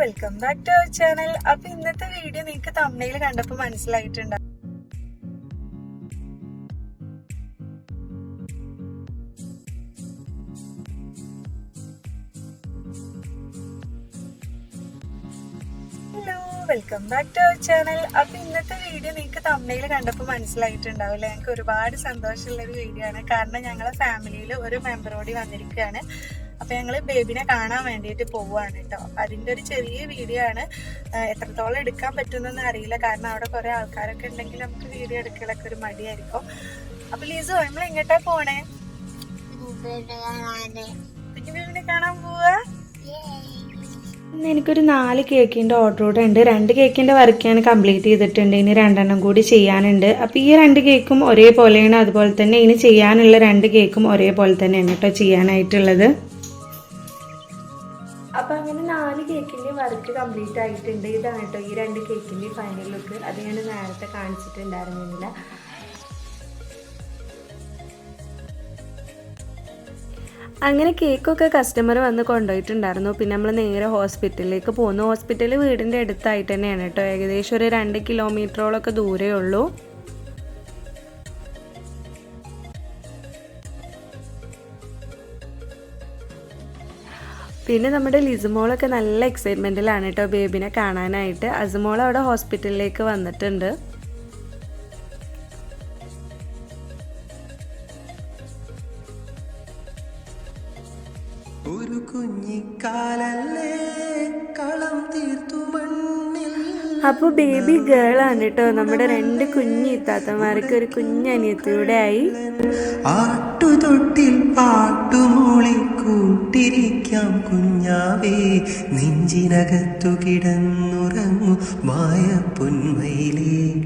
Welcome back to our channel അപ്പൊ ഇന്നത്തെ video നിങ്ങൾക്ക് തമിഴിൽ കണ്ടപ്പോ മനസ്സിലായിട്ടുണ്ട് hello welcome back to our channel അപ്പൊ ഇന്നത്തെ വീഡിയോ നിങ്ങൾക്ക് തമിഴിൽ കണ്ടപ്പോ മനസ്സിലായിട്ടുണ്ടാവില്ലേ ഞങ്ങൾക്ക് ഒരുപാട് സന്തോഷമുള്ള ഒരു വീഡിയോ ആണ്. കാരണം ഞങ്ങളെ ഫാമിലിയിൽ ഒരു മെമ്പറോടി വന്നിരിക്കുകയാണ്. അപ്പൊ ഞങ്ങൾ ബേബിനെ കാണാൻ വേണ്ടിയിട്ട് പോവുകയാണ് കേട്ടോ. അതിന്റെ ഒരു ചെറിയ വീഡിയോ ആണ്. എത്രത്തോളം എടുക്കാൻ പറ്റുന്നൊന്നും അറിയില്ല. കാരണം അവിടെ കുറെ ആൾക്കാരൊക്കെ ഉണ്ടെങ്കിൽ നമുക്ക് വീഡിയോ എടുക്കലൊക്കെ ഒരു മടിയായിരിക്കും. അപ്പൊ ലീസോ നമ്മൾ എങ്ങോട്ടാ പോണേ? കുഞ്ഞു ബേബിനെ കാണാൻ പോവാ? ഇന്ന് എനിക്കൊരു നാല് കേക്കിന്റെ ഓർഡർ കൂടെ ഉണ്ട്. രണ്ട് കേക്കിന്റെ വർക്ക് ഞാൻ കംപ്ലീറ്റ് ചെയ്തിട്ടുണ്ട്. ഇനി രണ്ടെണ്ണം കൂടി ചെയ്യാനുണ്ട്. അപ്പോൾ ഈ രണ്ട് കേക്കും ഒരേപോലെയാണ്. അതുപോലെ തന്നെ ഇനി ചെയ്യാനുള്ള രണ്ട് കേക്കും ഒരേപോലെ തന്നെയാണ് കേട്ടോ ചെയ്യാനായിട്ടുള്ളത്. കേക്കിന്റെ വർക്ക് കംപ്ലീറ്റ് ആയിട്ടുണ്ട്. ഇതാണ് കേട്ടോ ഈ രണ്ട് കേക്കിന്റെ ഫൈനൽ ലുക്ക് അത് ഞാൻ നേരത്തെ കാണിച്ചിട്ടുണ്ടായിരുന്നില്ല അങ്ങനെ കേക്കൊക്കെ കസ്റ്റമർ വന്ന് കൊണ്ടുപോയിട്ടുണ്ടായിരുന്നു. പിന്നെ നമ്മൾ നേരെ ഹോസ്പിറ്റലിലേക്ക് പോകുന്നു. ഹോസ്പിറ്റൽ വീടിന്റെ അടുത്തായിട്ട് തന്നെയാണ് കേട്ടോ. ഏകദേശം ഒരു രണ്ട് കിലോമീറ്ററോളൊക്കെ ദൂരമേ ഉള്ളൂ. പിന്നെ നമ്മുടെ ലിസുമോളൊക്കെ നല്ല എക്സൈറ്റ്മെന്റിലാണ് കേട്ടോ ബേബിനെ കാണാനായിട്ട്. അസുമോൾ അവിടെ ഹോസ്പിറ്റലിലേക്ക് വന്നിട്ടുണ്ട്. ഒരു കുഞ്ഞിക്കാലല്ലേ കളം തീർത്തു മണ്ണിൽ അപ്പോൾ ബേബി ഗേൾ ആണ് കേട്ടോ നമ്മുടെ രണ്ട് കുഞ്ഞി ഇത്താത്തമാർക്ക് ഒരു കുഞ്ഞനിയത്തിലൂടെ ആയി ആട്ടുതൊട്ടിൽ പാട്ടുമൂളി കൂട്ടിരിക്കാം കുഞ്ഞാവേ. നെഞ്ചിനകത്തു കിടന്നുറങ്ങു മായ പൊന്മയിലേ.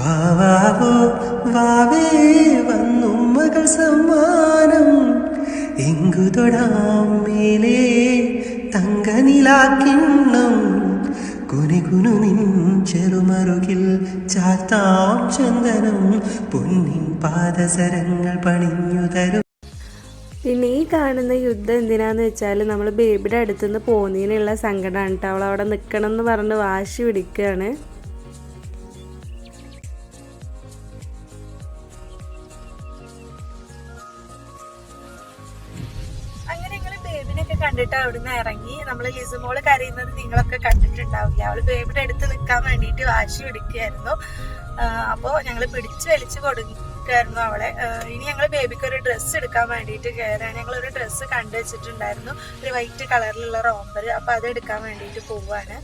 വാവാവോ വാവേ വന്നു മകൾ സമ്മാനം. എങ്കു തൊടാം മേലേ. തങ്കനിലാക്കിണ്ണം കുനികുനു നിൻ ചെറുമറുകിൽ ചാത്താം ചന്ദനം പൊന്നിൻ പാദസരങ്ങൾ പണിഞ്ഞു തരും. പിന്നെ ഈ കാണുന്ന യുദ്ധം എന്തിനാന്ന് വെച്ചാൽ നമ്മൾ ബേബിയുടെ അടുത്തുനിന്ന് പോകുന്നതിനുള്ള സങ്കടമാണ് കേട്ടോ അവൾ അവിടെ നിൽക്കണം എന്ന് പറഞ്ഞ് വാശി പിടിക്കുകയാണ് ബേബിനൊക്കെ കണ്ടിട്ട് അവിടുന്ന് ഇറങ്ങി. നമ്മൾ ലിസുമോൾ കരയുന്നത് നിങ്ങളൊക്കെ കണ്ടിട്ടുണ്ടാവില്ല. അവൾ ബേബിയുടെ അടുത്ത് നിൽക്കാൻ വേണ്ടിയിട്ട് വാശി പിടിക്കുകയായിരുന്നു. അപ്പോൾ അപ്പോ ഞങ്ങൾ പിടിച്ചു വലിച്ചു കൊടുക്കായിരുന്നു അവളെ. ഇനി ഞങ്ങൾ ബേബിക്ക് ഒരു ഡ്രസ്സ് എടുക്കാൻ വേണ്ടിയിട്ട് കയറാൻ ഞങ്ങൾ ഒരു ഡ്രസ്സ് കണ്ടു വെച്ചിട്ടുണ്ടായിരുന്നു. ഒരു വൈറ്റ് കളറിലുള്ള റോമ്പർ അപ്പോൾ അത് എടുക്കാൻ വേണ്ടിയിട്ട് പോവാണ്.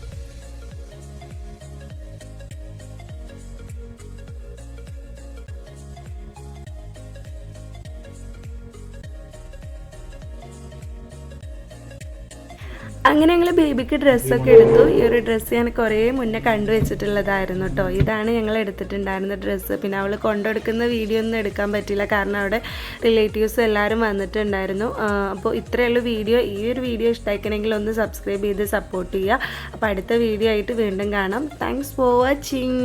അങ്ങനെ ഞങ്ങൾ ബേബിക്ക് ഡ്രസ്സൊക്കെ എടുത്തു. ഈ ഒരു ഡ്രസ്സ് ഞാൻ കുറേ മുന്നേ കണ്ടു വെച്ചിട്ടുള്ളതായിരുന്നു കേട്ടോ ഇതാണ് ഞങ്ങൾ എടുത്തിട്ടുണ്ടായിരുന്ന ഡ്രസ്സ്. പിന്നെ അവൾ കൊണ്ടെടുക്കുന്ന വീഡിയോ ഒന്നും എടുക്കാൻ പറ്റില്ല കാരണം അവിടെ റിലേറ്റീവ്സ് എല്ലാവരും വന്നിട്ടുണ്ടായിരുന്നു. അപ്പോൾ ഇത്രയേ ഉള്ളൂ വീഡിയോ. ഈ ഒരു വീഡിയോ ഇഷ്ടമായിക്കണമെങ്കിൽ ഒന്ന് സബ്സ്ക്രൈബ് ചെയ്ത് സപ്പോർട്ട് ചെയ്യുക. അപ്പോൾ അടുത്ത വീഡിയോ ആയിട്ട് വീണ്ടും കാണാം. Thanks for watching